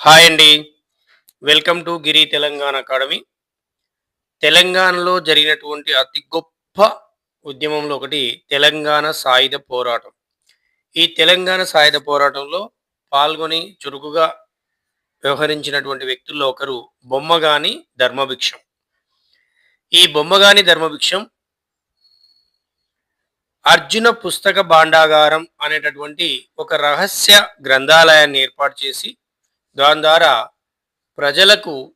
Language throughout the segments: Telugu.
హాయ్ అండి. Welcome to Giri Telangana academy. తెలంగాణలో జరిగినటువంటి అతి గొప్ప ఉద్యమంలో ఒకటి తెలంగాణ సాయుధ పోరాటం. ఈ తెలంగాణ సాయుధ పోరాటంలో పాల్గొని చురుకుగా వ్యవహరించినటువంటి వ్యక్తుల్లో ఒకరు బొమ్మగాని ధర్మభిక్షం. ఈ బొమ్మగాని ధర్మభిక్షం అర్జున పుస్తక భాండాగారం అనేటటువంటి ఒక రహస్య గ్రంథాలయాన్ని ఏర్పాటు చేసి దాని ద్వారా ప్రజలకు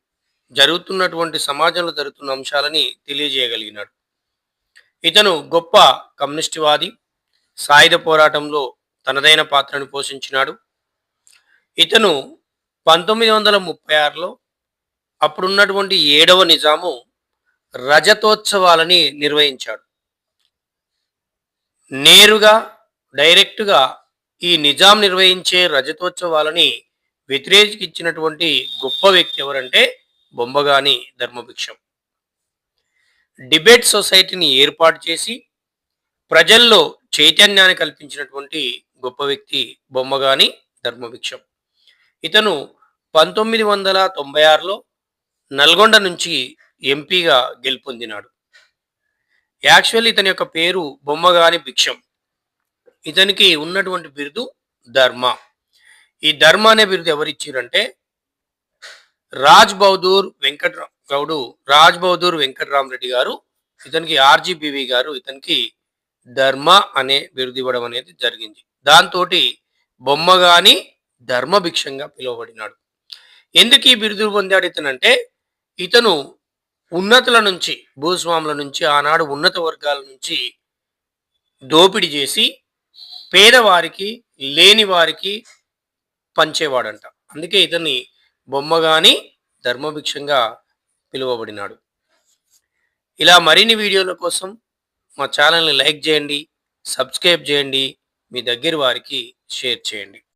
జరుగుతున్నటువంటి సమాజంలో జరుగుతున్న అంశాలని తెలియజేయగలిగినాడు. ఇతను గొప్ప కమ్యూనిస్టువాది సాయుధ పోరాటంలో తనదైన పాత్రను పోషించినాడు. ఇతను పంతొమ్మిది వందల ముప్పై ఆరులో అప్పుడున్నటువంటి ఏడవ నిజాము రజతోత్సవాలని నిర్వహించాడు. నేరుగా డైరెక్ట్గా ఈ నిజాం నిర్వహించే రజతోత్సవాలని వ్యతిరేకించినటువంటి గొప్ప వ్యక్తి ఎవరంటే బొమ్మగాని ధర్మభిక్షం. డిబేట్ సొసైటీని ఏర్పాటు చేసి ప్రజల్లో చైతన్యాన్ని కల్పించినటువంటి గొప్ప వ్యక్తి బొమ్మగాని ధర్మభిక్షం. ఇతను పంతొమ్మిది వందల తొంభై ఆరులో నల్గొండ నుంచి ఎంపీగా గెలుపొందినాడు. యాక్చువల్లీ ఇతని యొక్క పేరు బొమ్మగాని భిక్షం. ఇతనికి ఉన్నటువంటి బిరుదు ధర్మ. ఈ ధర్మ అనే బిరుదు ఎవరిచ్చిరంటే రాజ్ బహదూర్ వెంకట్రామ్ గౌడు రాజ్ బహదూర్ వెంకటరామరెడ్డి గారు ఇతనికి ఆర్జీబీవి గారు ఇతనికి ధర్మ అనే బిరుదు ఇవ్వడం అనేది జరిగింది. దాంతో బొమ్మగాని ధర్మభిక్షంగా పిలువబడినాడు. ఎందుకు ఈ బిరుదు పొందాడు ఇతనంటే ఇతను ఉన్నతుల నుంచి భూస్వాముల నుంచి ఆనాడు ఉన్నత వర్గాల నుంచి దోపిడీ చేసి పేదవారికి లేని వారికి పంచేవాడంట. అందుకే ఇతన్ని బొమ్మగాని ధర్మభిక్షంగా పిలువబడినాడు. ఇలా మరిన్ని వీడియోల కోసం మా ఛానల్ని లైక్ చేయండి సబ్స్క్రైబ్ చేయండి మీ దగ్గర వారికి షేర్ చేయండి.